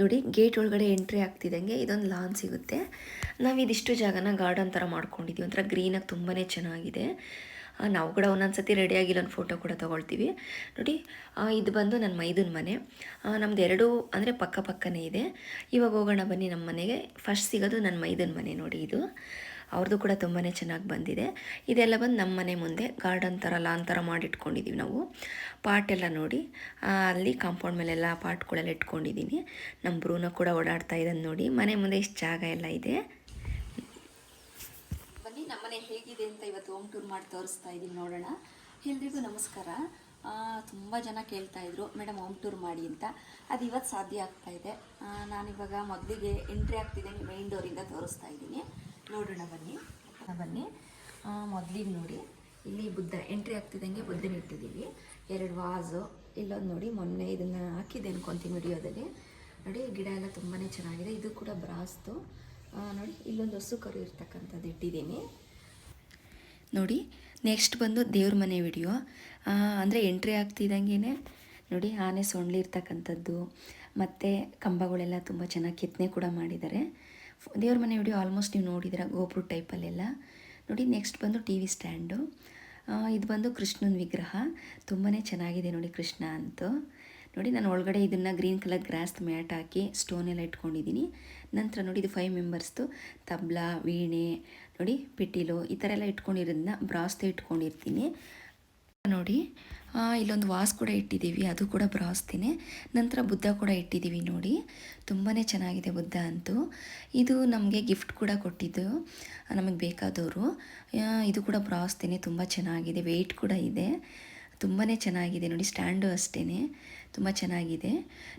ನೋಡಿ ಗೇಟ್ ಒಳಗಡೆ ಎಂಟ್ರಿ ಆಗ್ತಿದ್ದಂಗೆ ಇದೊಂದು ಲಾನ್ ಸಿಗುತ್ತೆ. ನಾವು ಇದಿಷ್ಟು ಜಾಗನ ಗಾರ್ಡನ್ ಥರ ಮಾಡ್ಕೊಂಡಿದ್ದೀವಿ ಒಂಥರ ಗ್ರೀನಾಗಿ ತುಂಬಾ ಚೆನ್ನಾಗಿದೆ. ನಾವು ಕೂಡ ಒಂದೊಂದು ಸತಿ ರೆಡಿಯಾಗಿಲ್ಲ ಒಂದು ಫೋಟೋ ಕೂಡ ತೊಗೊಳ್ತೀವಿ. ನೋಡಿ ಇದು ಬಂದು ನನ್ನ ಮೈದನ ಮನೆ. ನಮ್ದು ಎರಡು, ಅಂದರೆ ಪಕ್ಕ ಪಕ್ಕನೇ ಇದೆ. ಇವಾಗ ಹೋಗೋಣ ಬನ್ನಿ ನಮ್ಮ ಮನೆಗೆ. ಫಸ್ಟ್ ಸಿಗೋದು ನನ್ನ ಮೈದನ ಮನೆ ನೋಡಿ ಇದು. ಅವ್ರದ್ದು ಕೂಡ ತುಂಬಾ ಚೆನ್ನಾಗಿ ಬಂದಿದೆ. ಇದೆಲ್ಲ ಬಂದು ನಮ್ಮ ಮನೆ ಮುಂದೆ ಗಾರ್ಡನ್ ಥರ ಲಾನ್ ಥರ ಮಾಡಿಟ್ಕೊಂಡಿದ್ದೀವಿ ನಾವು. ಪಾಟ್ ಎಲ್ಲ ನೋಡಿ ಅಲ್ಲಿ ಕಾಂಪೌಂಡ್ ಮೇಲೆಲ್ಲ ಪಾಟ್ಗಳೆಲ್ಲ ಇಟ್ಕೊಂಡಿದ್ದೀನಿ ನಮ್ಮ ಬ್ರೂನ ಕೂಡ ಓಡಾಡ್ತಾ ಇದ್ದಾನೆ ನೋಡಿ. ಮನೆ ಮುಂದೆ ಇಷ್ಟು ಜಾಗ ಎಲ್ಲ ಇದೆ. ಬನ್ನಿ ನಮ್ಮನೆ ಹೇಗಿದೆ ಅಂತ ಇವತ್ತು ಹೋಮ್ ಟೂರ್ ಮಾಡಿ ತೋರಿಸ್ತಾ ಇದ್ದೀನಿ ನೋಡೋಣ. ಎಲ್ರಿಗೂ ನಮಸ್ಕಾರ. ತುಂಬ ಜನ ಕೇಳ್ತಾ ಇದ್ರು ಮೇಡಮ್ ಹೋಮ್ ಟೂರ್ ಮಾಡಿ ಅಂತ. ಅದು ಇವತ್ತು ಸಾಧ್ಯ ಆಗ್ತಾ ಇದೆ. ನಾನಿವಾಗ ಮೊದಲಿಗೆ ಎಂಟ್ರಿ ಆಗ್ತಿದ್ದೀನಿ ಮೈನ್ ಡೋರಿಂದ ತೋರಿಸ್ತಾ ಇದ್ದೀನಿ ನೋಡೋಣ ಬನ್ನಿ. ಬನ್ನಿ. ಮೊದಲಿಗೆ ನೋಡಿ. ಇಲ್ಲಿ ಬುದ್ಧ ಎಂಟ್ರಿ ಆಗ್ತಿದ್ದಂಗೆ ಬುದ್ಧನ ಇಟ್ಟಿದ್ದೀವಿ ಎರಡು ವಾಸು ಇಲ್ಲೊಂದು ನೋಡಿ, ಮೊನ್ನೆ ಇದನ್ನು ಹಾಕಿದ್ದೆ ಅನ್ಕೊತೀನಿ ವಿಡಿಯೋದಲ್ಲಿ. ನೋಡಿ, ಗಿಡ ಎಲ್ಲ ತುಂಬಾ ಚೆನ್ನಾಗಿದೆ. ಇದು ಕೂಡ ಬ್ರಾಸ್ತು. ನೋಡಿ, ಇಲ್ಲೊಂದು ಹಸು ಕರು ಇರ್ತಕ್ಕಂಥದ್ದು ಇಟ್ಟಿದ್ದೀನಿ. ನೋಡಿ ನೆಕ್ಸ್ಟ್ ಬಂದು ದೇವ್ರ ಮನೆ ವಿಡಿಯೋ. ಅಂದರೆ ಎಂಟ್ರಿ ಆಗ್ತಿದ್ದಂಗೆ ನೋಡಿ, ಆನೆ ಸೊಂಡ್ಲಿರ್ತಕ್ಕಂಥದ್ದು. ಮತ್ತು ಕಂಬಗಳೆಲ್ಲ ತುಂಬ ಚೆನ್ನಾಗಿ ಕೆತ್ತನೆ ಕೂಡ ಮಾಡಿದ್ದಾರೆ. ದೇವ್ರ ಮನೆ ವಿಡಿಯೋ ಆಲ್ಮೋಸ್ಟ್ ನೀವು ನೋಡಿದ್ರೆ ಗೋಪುರ ಟೈಪಲ್ಲೆಲ್ಲ ನೋಡಿ ನೆಕ್ಸ್ಟ್ ಬಂದು ಟಿ ವಿ ಸ್ಟ್ಯಾಂಡು ಇದು ಬಂದು ಕೃಷ್ಣನ ವಿಗ್ರಹ. ತುಂಬಾ ಚೆನ್ನಾಗಿದೆ ನೋಡಿ ಕೃಷ್ಣ ಅಂತೂ. ನೋಡಿ, ನಾನು ಒಳಗಡೆ ಇದನ್ನು ಗ್ರೀನ್ ಕಲರ್ ಗ್ರಾಸ್ ಮ್ಯಾಟ್ ಹಾಕಿ ಸ್ಟೋನ್ ಎಲ್ಲ ಇಟ್ಕೊಂಡಿದ್ದೀನಿ. ನಂತರ ನೋಡಿ, ಇದು ಫೈವ್ ಮೆಂಬರ್ಸ್ದು ತಬ್ಲಾ, ವೀಣೆ, ನೋಡಿ ಪಿಟೀಲು ಈ ಥರ ಎಲ್ಲ ಇಟ್ಕೊಂಡಿರೋದನ್ನ ಬ್ರಾಸ್ತೆ ಇಟ್ಕೊಂಡಿರ್ತೀನಿ. ನೋಡಿ ಇಲ್ಲೊಂದು ವಾಸ್ ಕೂಡ ಇಟ್ಟಿದ್ದೀವಿ, ಅದು ಕೂಡ ಬ್ರಾಸ್ತಿನೇ ನಂತರ ಬುದ್ಧ ಕೂಡ ಇಟ್ಟಿದ್ದೀವಿ ನೋಡಿ. ತುಂಬಾ ಚೆನ್ನಾಗಿದೆ ಬುದ್ಧ ಅಂತೂ. ಇದು ನಮಗೆ ಗಿಫ್ಟ್ ಕೂಡ ಕೊಟ್ಟಿದ್ದು, ನಮಗೆ ಬೇಕಾದವರು. ಇದು ಕೂಡ ಬ್ರಾಸ್ತಿನೇ ತುಂಬ ಚೆನ್ನಾಗಿದೆ. ವೆಯ್ಟ್ ಕೂಡ ಇದೆ. ತುಂಬಾ ಚೆನ್ನಾಗಿದೆ ನೋಡಿ, ಸ್ಟ್ಯಾಂಡು ಅಷ್ಟೇ ತುಂಬ ಚೆನ್ನಾಗಿದೆ.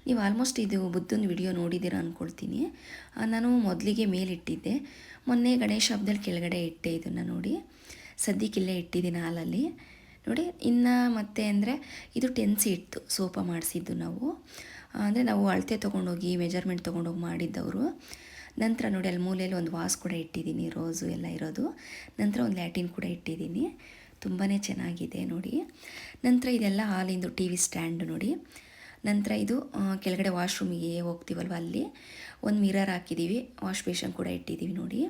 ನೀವು ಆಲ್ಮೋಸ್ಟ್ ಇದು ಬುದ್ಧನ ವಿಡಿಯೋ ನೋಡಿದ್ದೀರ ಅಂದ್ಕೊಳ್ತೀನಿ ನಾನು ಮೊದಲಿಗೆ ಮೇಲಿಟ್ಟಿದ್ದೆ ಮೊನ್ನೆ ಗಣೇಶ ಹಬ್ಬದಲ್ಲಿ ಕೆಳಗಡೆ ಇಟ್ಟೆ ಇದನ್ನು ನೋಡಿ. ಸದ್ಯಕ್ಕಿಲ್ಲೇ ಇಟ್ಟಿದ್ದೀನಿ ಹಾಲಲ್ಲಿ. ನೋಡಿ, ಇನ್ನು ಮತ್ತೆ ಅಂದರೆ ಇದು ಟೆನ್ ಇತ್ತು ಸೋಫಾ ಮಾಡಿಸಿದ್ದು ನಾವು. ಅಂದರೆ ನಾವು ಅಳತೆ ತೊಗೊಂಡೋಗಿ ಮೆಜರ್ಮೆಂಟ್ ತೊಗೊಂಡೋಗಿ ಮಾಡಿದ್ದವರು. ನಂತರ ನೋಡಿ, ಅಲ್ಲಿ ಮೂಲೆಯಲ್ಲಿ ಒಂದು ವಾಸ್ ಕೂಡ ಇಟ್ಟಿದ್ದೀನಿ ರೋಸು ಎಲ್ಲ ಇರೋದು. ನಂತರ ಒಂದು ಲ್ಯಾಟಿನ್ ಕೂಡ ಇಟ್ಟಿದ್ದೀನಿ. ತುಂಬಾ ಚೆನ್ನಾಗಿದೆ ನೋಡಿ. ನಂತರ ಇದೆಲ್ಲ ಹಾಲಿಂದು ಟಿ ವಿ ಸ್ಟ್ಯಾಂಡ್ ನೋಡಿ. ನಂತರ ಇದು ಕೆಳಗಡೆ ವಾಶ್ರೂಮಿಗೆ ಹೋಗ್ತೀವಲ್ವ ಅಲ್ಲಿ? ಒಂದು ಮಿರರ್ ಹಾಕಿದ್ದೀವಿ ವಾಶ್ ಬೇಷನ್ ಕೂಡ ಇಟ್ಟಿದ್ದೀವಿ ನೋಡಿ.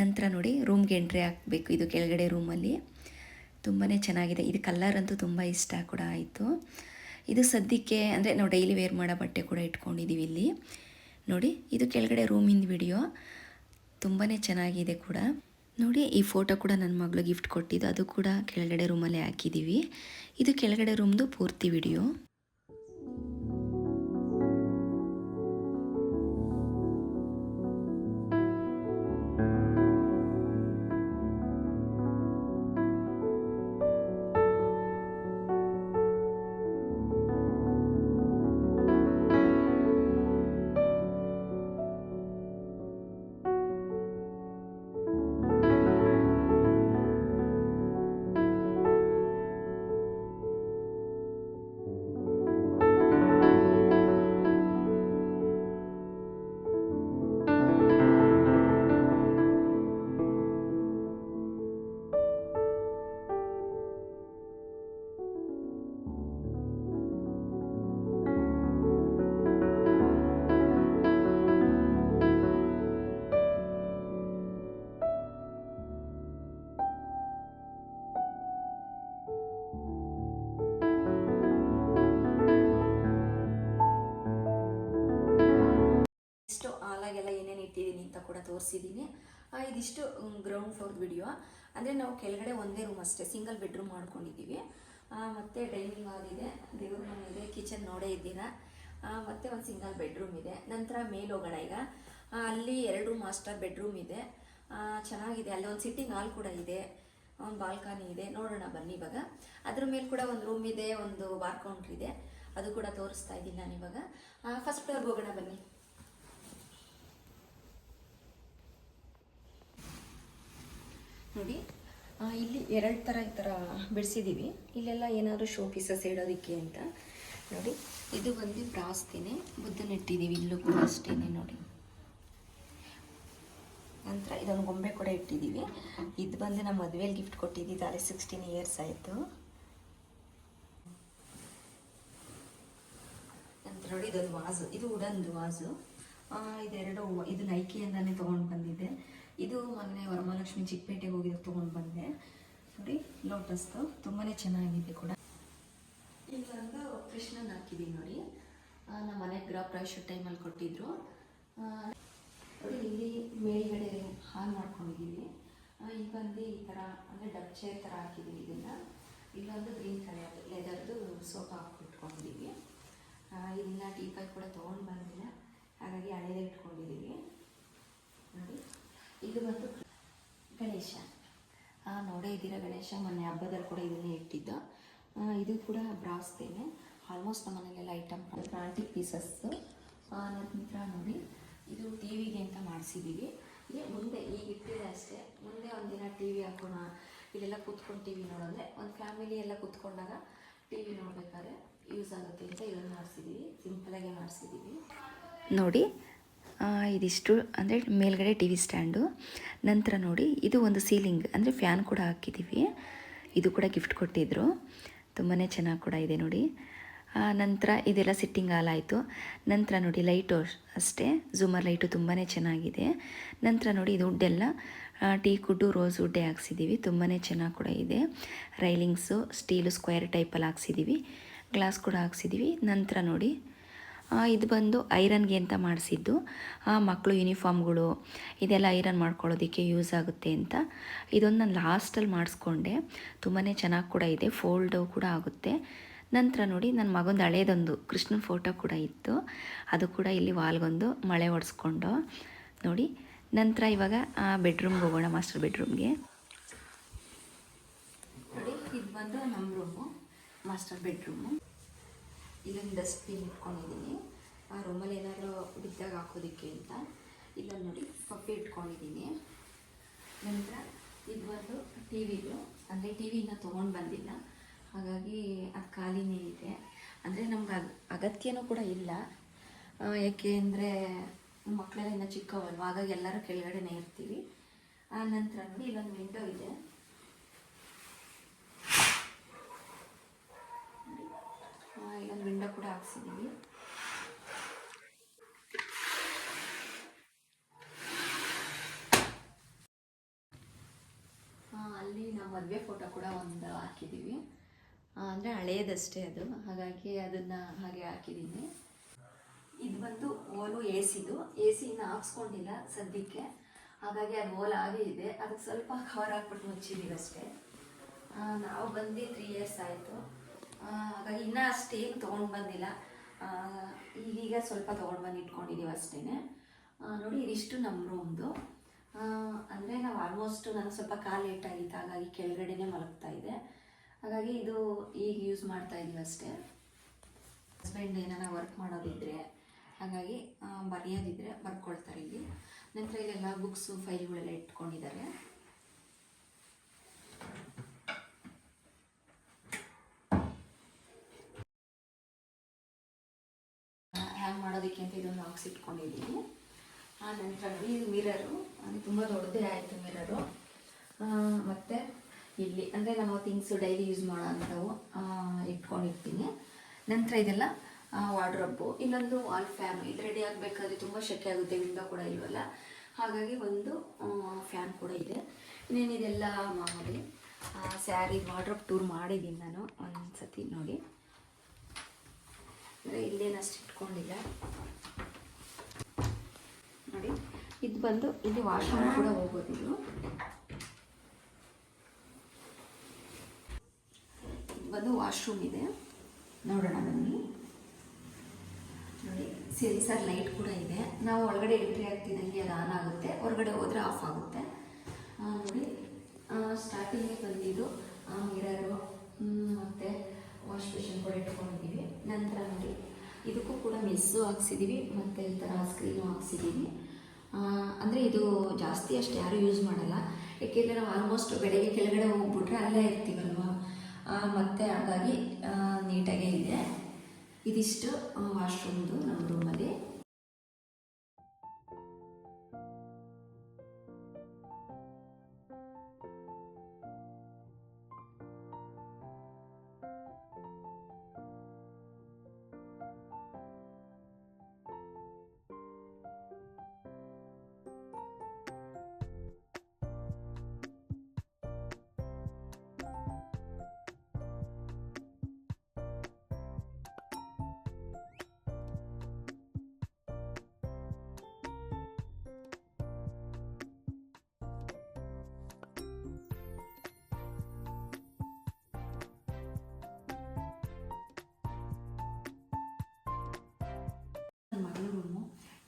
ನಂತರ ನೋಡಿ ರೂಮ್ಗೆ ಎಂಟ್ರಿ ಹಾಕಬೇಕು, ಇದು ಕೆಳಗಡೆ ರೂಮಲ್ಲಿ ತುಂಬಾ ಚೆನ್ನಾಗಿದೆ. ಇದು ಕಲರ್ ಅಂತೂ ತುಂಬ ಇಷ್ಟ ಕೂಡ ಆಯಿತು. ಇದು ಸದ್ಯಕ್ಕೆ, ಅಂದರೆ ನಾವು ಡೈಲಿ ವೇರ್ ಮಾಡೋ ಬಟ್ಟೆ ಕೂಡ ಇಟ್ಕೊಂಡಿದ್ದೀವಿ ಇಲ್ಲಿ. ನೋಡಿ, ಇದು ಕೆಳಗಡೆ ರೂಮಿಂದ ವಿಡಿಯೋ ತುಂಬಾ ಚೆನ್ನಾಗಿದೆ ಕೂಡ. ನೋಡಿ, ಈ ಫೋಟೋ ಕೂಡ ನನ್ನ ಮಗಳು ಗಿಫ್ಟ್ ಕೊಟ್ಟಿದ್ದು. ಅದು ಕೂಡ ಕೆಳಗಡೆ ರೂಮಲ್ಲೇ ಹಾಕಿದ್ದೀವಿ ಇದು ಕೆಳಗಡೆ ರೂಮ್ದು ಪೂರ್ತಿ ವಿಡಿಯೋ ತೋರಿಸಿದ್ದೀನಿ ಇದಿಷ್ಟು ಗ್ರೌಂಡ್ ಫ್ಲೋರ್ ವಿಡಿಯೋ ಅಂದರೆ ನಾವು ಕೆಳಗಡೆ ಒಂದೇ ರೂಮ್ ಅಷ್ಟೇ ಸಿಂಗಲ್ ಬೆಡ್ರೂಮ್ ಮಾಡ್ಕೊಂಡಿದ್ದೀವಿ ಮತ್ತು ಡೈನಿಂಗ್ ಹಾಲ್ ಇದೆ, ದೇವ್ರ ಮನೆ ಇದೆ ಕಿಚನ್ ನೋಡೇ ಇದ್ದೀರಾ. ಮತ್ತು ಒಂದು ಸಿಂಗಲ್ ಬೆಡ್ರೂಮ್ ಇದೆ. ನಂತರ ಮೇಲೆ ಹೋಗೋಣ ಈಗ. ಅಲ್ಲಿ ಎರಡು ಮಾಸ್ಟರ್ ಬೆಡ್ರೂಮ್ ಇದೆ. ಚೆನ್ನಾಗಿದೆ. ಅಲ್ಲಿ ಒಂದು ಸಿಟ್ಟಿಂಗ್ ಹಾಲ್ ಕೂಡ ಇದೆ. ಒಂದು ಬಾಲ್ಕನಿ ಇದೆ. ನೋಡೋಣ ಬನ್ನಿ ಇವಾಗ. ಅದ್ರ ಮೇಲೆ ಕೂಡ ಒಂದು ರೂಮ್ ಇದೆ, ಒಂದು ಬಾರ್ ಕೌಂಟ್ರ್ ಇದೆ. ಅದು ಕೂಡ ತೋರಿಸ್ತಾ ಇದ್ದೀನಿ ನಾನು ಇವಾಗ. ಫಸ್ಟ್ ಫ್ಲೋರ್ಗೆ ಹೋಗೋಣ ಬನ್ನಿ. ನೋಡಿ. ಇಲ್ಲಿ ಎರಡು ಥರ ಈ ಥರ ಬಿಡಿಸಿದ್ದೀವಿ ಇಲ್ಲೆಲ್ಲ ಏನಾದರೂ ಶೋ ಪೀಸಸ್ ಇಡೋದಕ್ಕೆ ಅಂತ. ನೋಡಿ, ಇದು ಬಂದು ಬ್ರಾಸ್ತೀನಿ ಬುದ್ಧನ ಇಟ್ಟಿದ್ದೀವಿ ಇಲ್ಲೂ ಕೂಡ ಅಷ್ಟೇ ನೋಡಿ. ನಂತರ ಇದೊಂದು ಗೊಂಬೆ ಕೂಡ ಇಟ್ಟಿದ್ದೀವಿ ಇದು ಬಂದು ನಮ್ಮ ಮದುವೆಯಲ್ಲಿ ಗಿಫ್ಟ್ ಕೊಟ್ಟಿದ್ದಿದ್ದಾರೆ ಸಿಕ್ಸ್ಟೀನ್ ಇಯರ್ಸ್ ಆಯಿತು. ನಂತರ ನೋಡಿ ಇದೊಂದು ವಾಸು, ಇದು ಉಡನ್ದು ವಾಸು. ಇದೆರಡು, ಇದು ನೈಕಿಯಿಂದಾನೇ ತೊಗೊಂಡು ಬಂದಿದ್ದೆ. ಇದು ಮೊನ್ನೆ ವರಮಹಾಲಕ್ಷ್ಮಿ ಚಿಕ್ಕಪೇಟೆಗೆ ಹೋಗಿದ್ದು ತೊಗೊಂಡು ಬಂದೆ. ನೋಡಿ ಲೋಟಸ್ದು ತುಂಬಾ ಚೆನ್ನಾಗಿದೆ ಕೂಡ. ಇಲ್ಲೊಂದು ಕೃಷ್ಣನ ಹಾಕಿದೀವಿ ನೋಡಿ. ನಮ್ಮ ಮನೆ ಗೃಹ ಪ್ರವೇಶ ಟೈಮಲ್ಲಿ ಕೊಟ್ಟಿದ್ರು. ನೋಡಿ, ಇಲ್ಲಿ ಮೇಲ್ಗಡೆ ಹಾಲು ಮಾಡ್ಕೊಂಡಿದ್ದೀವಿ ಇಲ್ಲಿ ಬಂದು ಈ ಥರ ಅಂದರೆ ಡಬ್ಚೆ ಥರ ಹಾಕಿದ್ದೀವಿ ಇದನ್ನು. ಇಲ್ಲೊಂದು ಗ್ರೀನ್ ಕಲರ್ ಲೆದರ್ದು ಸೋಫಾ ಹಾಕ್ಬಿಟ್ಕೊಂಡಿದ್ದೀವಿ ಇದನ್ನ ಟೀ ಕೂಡ ತೊಗೊಂಡು ಬಂದಿಲ್ಲ ಹಾಗಾಗಿ ಹಳೇದೇ ಇಟ್ಕೊಂಡಿದ್ದೀವಿ ನೋಡಿ. ಇದು ಬಂದು ಗಣೇಶ. ನೋಡೇ ಇದ್ದೀರಾ ಗಣೇಶ? ಮೊನ್ನೆ ಹಬ್ಬದಲ್ಲಿ ಕೂಡ ಇದನ್ನೇ ಇಟ್ಟಿದ್ದು. ಇದು ಕೂಡ ಬ್ರಾಸ್ತೇನೆ ಆಲ್ಮೋಸ್ಟ್ ನಮ್ಮ ಮನೇಲೆಲ್ಲ ಐಟಮ್ ಆಂಟಿಕ್ ಪೀಸಸ್ಸು ನಂತರ ನೋಡಿ, ಇದು ಟಿ ವಿಗೆ ಅಂತ ಮಾಡಿಸಿದ್ದೀವಿ ಇದೆ ಮುಂದೆ ಈಗ ಇಟ್ಟಿದೆ ಅಷ್ಟೇ. ಮುಂದೆ ಒಂದಿನ ಟಿ ವಿ ಹಾಕೋಣ, ಇಲ್ಲೆಲ್ಲ ಕೂತ್ಕೊಂಡು ಟಿ ವಿ ನೋಡಿದ್ರೆ ಒಂದು ಫ್ಯಾಮಿಲಿ ಎಲ್ಲ ಕೂತ್ಕೊಂಡಾಗ ಟಿ ವಿ ನೋಡಬೇಕಾದ್ರೆ ಯೂಸ್ ಆಗುತ್ತೆ ಅಂತ ಇದನ್ನು ಮಾಡಿಸಿದ್ದೀವಿ ಸಿಂಪಲಾಗೆ ಮಾಡಿಸಿದ್ದೀವಿ ನೋಡಿ ಇದಿಷ್ಟು ಅಂದರೆ ಮೇಲ್ಗಡೆ ಟಿ ವಿ ಸ್ಟ್ಯಾಂಡು. ನಂತರ ನೋಡಿ, ಇದು ಒಂದು ಸೀಲಿಂಗ್, ಅಂದರೆ ಫ್ಯಾನ್ ಕೂಡ ಹಾಕಿದ್ದೀವಿ. ಇದು ಕೂಡ ಗಿಫ್ಟ್ ಕೊಟ್ಟಿದ್ದರು ತುಂಬಾ ಚೆನ್ನಾಗಿ ಕೂಡ ಇದೆ ನೋಡಿ. ನಂತರ ಇದೆಲ್ಲ ಸಿಟ್ಟಿಂಗ್ ಹಾಲ್ ಆಯಿತು. ನಂತರ ನೋಡಿ ಲೈಟು ಅಷ್ಟೇ, ಝೂಮರ್ ಲೈಟು ತುಂಬಾ ಚೆನ್ನಾಗಿದೆ. ನಂತರ ನೋಡಿ ಇದು ಉಡ್ಡೆಲ್ಲ ಟೀ ಕುಡ್ಡು, ರೋಸ್ ವುಡ್ಡೆ ಹಾಕ್ಸಿದ್ದೀವಿ. ತುಂಬಾ ಚೆನ್ನಾಗಿ ಕೂಡ ಇದೆ. ರೈಲಿಂಗ್ಸು, ಸ್ಟೀಲು ಸ್ಕ್ವೇರ್ ಟೈಪಲ್ಲಿ ಹಾಕ್ಸಿದ್ದೀವಿ. ಗ್ಲಾಸ್ ಕೂಡ ಹಾಕ್ಸಿದ್ದೀವಿ. ನಂತರ ನೋಡಿ ಇದು ಬಂದು ಐರನ್ಗೆ ಅಂತ ಮಾಡಿಸಿದ್ದು. ಮಕ್ಕಳು ಯೂನಿಫಾರ್ಮ್ಗಳು, ಇದೆಲ್ಲ ಐರನ್ ಮಾಡ್ಕೊಳ್ಳೋದಕ್ಕೆ ಯೂಸ್ ಆಗುತ್ತೆ ಅಂತ. ಇದೊಂದು ನಾನು ಲಾಸ್ಟಲ್ಲಿ ಮಾಡಿಸ್ಕೊಂಡೆ. ತುಂಬಾ ಚೆನ್ನಾಗಿ ಕೂಡ ಇದೆ, ಫೋಲ್ಡ್ ಕೂಡ ಆಗುತ್ತೆ. ನಂತರ ನೋಡಿ ನನ್ನ ಮಗೊಂದು ಹಳೇದೊಂದು ಕೃಷ್ಣನ ಫೋಟೋ ಕೂಡ ಇತ್ತು. ಅದು ಕೂಡ ಇಲ್ಲಿ ವಾಲ್ಗೊಂದು ಮಳೆ ಒಡಿಸ್ಕೊಂಡು. ನೋಡಿ, ನಂತರ ಇವಾಗ, ಆ, ಬೆಡ್ರೂಮ್ಗೆ ಹೋಗೋಣ ಮಾಸ್ಟರ್ ಬೆಡ್ರೂಮ್ಗೆ. ನೋಡಿ, ಇದು ಬಂದು ನಮ್ಮ ರೂಮು, ಮಾಸ್ಟರ್ ಬೆಡ್ರೂಮು. ಇಲ್ಲೊಂದು ಡಸ್ಟ್ಬಿನ್ ಇಟ್ಕೊಂಡಿದ್ದೀನಿ. ಆ ರೂಮಲ್ಲಿ ಏನಾದರೂ ಬಿದ್ದಾಗ ಹಾಕೋದಕ್ಕೆ ಅಂತ. ಇಲ್ಲೊಂದು ನೋಡಿ ಪಪ್ಪಿ ಇಟ್ಕೊಂಡಿದ್ದೀನಿ. ನಂತರ ಇದು ಬಂದು ಟಿ ವಿದು ಅಂದರೆ ಟಿ ವಿನ ತೊಗೊಂಡು ಬಂದಿಲ್ಲ. ಹಾಗಾಗಿ ಅದು ಖಾಲಿನೇ ಇದೆ. ಅಂದರೆ ನಮ್ಗೆ ಅಗ್, ಅಗತ್ಯನೂ ಕೂಡ ಇಲ್ಲ. ಯಾಕೆ ಅಂದರೆ ಮಕ್ಕಳೆಲ್ಲ ಇನ್ನೂ ಚಿಕ್ಕವಲ್ವ? ಹಾಗಾಗಿ ಎಲ್ಲರೂ ಕೆಳಗಡೆನೇ ಇರ್ತೀವಿ. ಆ ನಂತರ ನೋಡಿ, ಇಲ್ಲೊಂದು ವಿಂಡೋ ಇದೆ ಆ, ಇಲ್ಲೊಂದು ವಿಂಡೋ ಕೂಡ ಹಾಕ್ಸಿದ್ದೀವಿ ಅಲ್ಲಿ ನಮ್ಮ ಮದುವೆ ಫೋಟೋ ಕೂಡ ಒಂದು ಹಾಕಿದ್ದೀವಿ ಅಂದರೆ ಹಳೆಯದಷ್ಟೇ ಅದು. ಹಾಗಾಗಿ ಅದನ್ನು ಹಾಗೆ ಹಾಕಿದ್ದೀನಿ ಇದು ಬಂದು ಓಲು ಎ ಸಿದು ಎ ಸಿನ ಹಾಕ್ಸ್ಕೊಂಡಿಲ್ಲ ಸದ್ಯಕ್ಕೆ. ಹಾಗಾಗಿ ಅದು ಓಲ್ ಆಗೇ ಇದೆ. ಅದಕ್ಕೆ ಸ್ವಲ್ಪ ಕವರ್ ಹಾಕ್ಬಿಟ್ಟು ಮುಚ್ಚಿದ್ದೀವಿ ಅಷ್ಟೇ. ನಾವು ಬಂದು ತ್ರೀ ಇಯರ್ಸ್ ಆಯಿತು. ಹಾಗಾಗಿ ಇನ್ನೂ ಅಷ್ಟೇನು ತೊಗೊಂಡು ಬಂದಿಲ್ಲ. ಈಗೀಗ ಸ್ವಲ್ಪ ತೊಗೊಂಡು ಬಂದು ಇಟ್ಕೊಂಡಿದ್ದೀವಿ ಅಷ್ಟೇ ನೋಡಿ ಇದಿಷ್ಟು ನಮ್ಮ ರೂಮ್ದು ಅಂದರೆ ನಾವು ಆಲ್ಮೋಸ್ಟ್ ನಾನು ಸ್ವಲ್ಪ ಕಾಲು ಲೇಟಾಗಿತ್ತು ಹಾಗಾಗಿ ಕೆಳಗಡೆನೇ ಮಲಗ್ತಾ ಇದೆ ಹಾಗಾಗಿ ಇದು ಈಗ ಯೂಸ್ ಮಾಡ್ತಾ ಇದೀವಿ ಅಷ್ಟೇ. ಹಸ್ಬೆಂಡ್ ಏನಾರ ವರ್ಕ್ ಮಾಡೋದಿದ್ರೆ, ಹಾಗಾಗಿ ಬರೆಯೋದಿದ್ರೆ ಬರ್ಕೊಳ್ತಾರೆ ಇಲ್ಲಿ. ನಂತರ ಇಲ್ಲೆಲ್ಲ ಬುಕ್ಸು ಫೈಲ್ಗಳೆಲ್ಲ ಇಟ್ಕೊಂಡಿದ್ದಾರೆ. ಮಾಡೋದಕ್ಕೆ ಅಂತ ಇದೊಂದು ಬಾಕ್ಸ್ ಇಟ್ಕೊಂಡಿದ್ದೀನಿ. ಆ, ನಂತರ ಇದು ಮಿರರು ಅದು ತುಂಬ ದೊಡ್ಡದೇ ಆಯಿತು ಮಿರರು ಮತ್ತು ಇಲ್ಲಿ, ಅಂದರೆ ನಾವು ಥಿಂಗ್ಸು ಡೈಲಿ ಯೂಸ್ ಮಾಡೋ ಅಂಥವು ಇಟ್ಕೊಂಡಿರ್ತೀನಿ. ನಂತರ ಇದೆಲ್ಲ ವಾರ್ಡ್ರಬ್ಬು ಇಲ್ಲೊಂದು ವಾಲ್ ಫ್ಯಾನ್ ಇದು ರೆಡಿ ಆಗಬೇಕಾದ್ರೆ ತುಂಬ ಶೆಕೆ ಆಗುತ್ತೆ ವಿಂಡೋ ಕೂಡ ಇಲ್ವಲ್ಲ. ಹಾಗಾಗಿ ಒಂದು ಫ್ಯಾನ್ ಕೂಡ ಇದೆ. ಇನ್ನೇನಿದೆಲ್ಲ ಮಾಡಿ ಸ್ಯಾರಿ ವಾರ್ಡ್ರಬ್ ಟೂರ್ ಮಾಡಿದ್ದೀನಿ ನಾನು ಒಂದು ಸತಿ ನೋಡಿ. ಅಂದರೆ ಇಲ್ಲೇನು ಅಷ್ಟು ಇಟ್ಕೊಂಡಿಲ್ಲ ನೋಡಿ, ಇದು ಬಂದು ಇಲ್ಲಿ ವಾಶ್ರೂಮ್ ಕೂಡ ಹೋಗೋದಿಲ್ಲ ಬಂದು ವಾಶ್ರೂಮ್ ಇದೆ. ನೋಡೋಣ ಬನ್ನಿ. ನೋಡಿ ಸೆನ್ಸರ್ ಲೈಟ್ ಕೂಡ ಇದೆ. ನಾವು ಒಳಗಡೆ ಎಂಟ್ರಿ ಆಗ್ತಿದ್ದಂಗೆ ಅದು ಆನ್ ಆಗುತ್ತೆ. ಹೊರಗಡೆ ಹೋದರೆ ಆಫ್ ಆಗುತ್ತೆ. ನೋಡಿ ಸ್ಟಾರ್ಟಿಂಗಿಗೆ ಬಂದಿದ್ದು ಮಿರರು ಮತ್ತು ವಾಶ್ ಬೇಷನ್ ಕೂಡ ಇಟ್ಕೊಂಡಿದ್ದೀವಿ. ನಂತರ ನೋಡಿ. ಇದಕ್ಕೂ ಕೂಡ ಮೆಸ್ಸು ಹಾಕ್ಸಿದ್ದೀವಿ, ಮತ್ತು ಈ ಥರ ಸ್ಕ್ರೀನು ಹಾಕ್ಸಿದ್ದೀವಿ. ಅಂದರೆ ಇದು ಜಾಸ್ತಿ ಅಷ್ಟು ಯಾರೂ ಯೂಸ್ ಮಾಡಲ್ಲ. ಏಕೆಂದರೆ ನಾವು ಆಲ್ಮೋಸ್ಟ್ ಬೆಳಗ್ಗೆ ಕೆಳಗಡೆ ಹೋಗ್ಬಿಟ್ರೆ ಅಲ್ಲೇ ಇರ್ತೀವಲ್ವ? ಮತ್ತು ಹಾಗಾಗಿ ನೀಟಾಗೇ ಇದೆ. ಇದಿಷ್ಟು ವಾಶ್ರೂಮ್ದು ನಮ್ಮ ರೂಮಲ್ಲಿ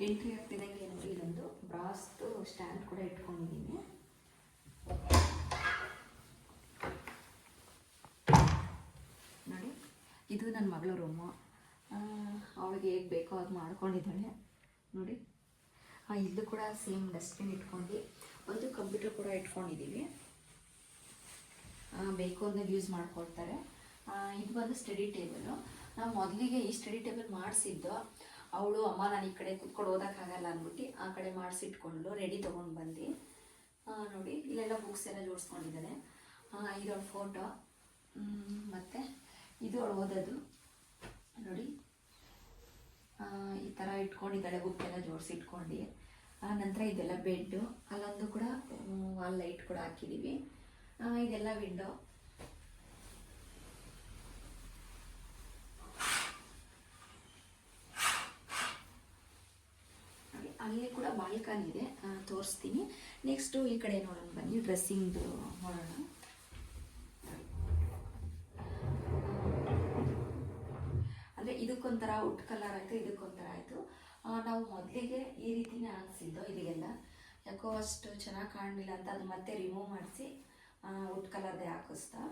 ಎಂಟ್ರಿ ಆಗ್ತಿದ್ದಂಗೆ ಏನಂದರೆ ಇದೊಂದು ಬ್ರಾಸ್ದು ಸ್ಟ್ಯಾಂಡ್ ಕೂಡ ಇಟ್ಕೊಂಡಿದ್ದೀನಿ. ನೋಡಿ, ಇದು ನನ್ನ ಮಗಳ ರೂಮು ಅವಳಿಗೆ ಹೇಗೆ ಬೇಕೋ ಅದು ಮಾಡ್ಕೊಂಡಿದ್ದಾಳೆ. ನೋಡಿ ಇಲ್ಲೂ ಕೂಡ ಸೇಮ್ ಡಸ್ಟ್ಬಿನ್ ಇಟ್ಕೊಂಡು ಒಂದು ಕಂಪ್ಯೂಟರ್ ಕೂಡ ಇಟ್ಕೊಂಡಿದ್ದೀವಿ ಬೇಕು ಅಂದಾಗ ಯೂಸ್ ಮಾಡ್ಕೊಳ್ತಾರೆ. ಇದು ಬಂದು ಸ್ಟಡಿ ಟೇಬಲು ನಾವು ಮೊದಲಿಗೆ ಈ ಸ್ಟಡಿ ಟೇಬಲ್ ಮಾಡಿಸಿದ್ದು ಅವಳು ಅಮ್ಮ ನಾನು ಈ ಕಡೆ ಕುತ್ಕೊಂಡು ಓದೋಕ್ಕಾಗಲ್ಲ ಅಂದ್ಬಿಟ್ಟು ಆ ಕಡೆ ಮಾಡಿಸಿಟ್ಕೊಂಡು ರೆಡಿ ತೊಗೊಂಡು ಬಂದು. ನೋಡಿ, ಇಲ್ಲೆಲ್ಲ ಬುಕ್ಸ್ ಎಲ್ಲ ಜೋಡಿಸ್ಕೊಂಡಿದ್ದಾಳೆ ಇದೊಳ ಫೋಟೋ ಮತ್ತು ಇದು ಅವಳು ಓದೋದು. ನೋಡಿ ಈ ಥರ ಇಟ್ಕೊಂಡಿದ್ದಾಳೆ ಬುಕ್ ಎಲ್ಲ ಜೋಡಿಸಿಟ್ಕೊಂಡು. ಆ, ನಂತರ ಇದೆಲ್ಲ ಬೆಡ್ಡು ಅಲ್ಲೊಂದು ಕೂಡ ವಾಲ್ ಲೈಟ್ ಕೂಡ ಹಾಕಿದ್ದೀವಿ ಇದೆಲ್ಲ ವಿಂಡೋ ನೋಡಿ, ಅಲ್ಲಿ ಕೂಡ ಬಾಲ್ಕನಿ ಇದೆ. ತೋರಿಸ್ತೀನಿ. ನೆಕ್ಸ್ಟು ಈ ಕಡೆ ನೋಡೋಣ, ಬನ್ನಿ ಡ್ರೆಸ್ಸಿಂಗ್ದು ನೋಡೋಣ. ಅಂದರೆ ಇದಕ್ಕೊಂಥರ ಉಟ್ ಕಲರ್ ಆಯಿತು, ಇದಕ್ಕೊಂಥರ ಆಯಿತು. ನಾವು ಮೊದಲಿಗೆ ಈ ರೀತಿನೇ ಹಾಕ್ಸಿದ್ದು ಇಲ್ಲಿಗೆಲ್ಲ. ಯಾಕೋ ಅಷ್ಟು ಚೆನ್ನಾಗಿ ಕಾಣಲಿಲ್ಲ ಅಂತ ಅದು ಮತ್ತೆ ರಿಮೂವ್ ಮಾಡಿಸಿ ಉಟ್ ಕಲರ್ದೇ ಹಾಕಿಸ್ತಾ.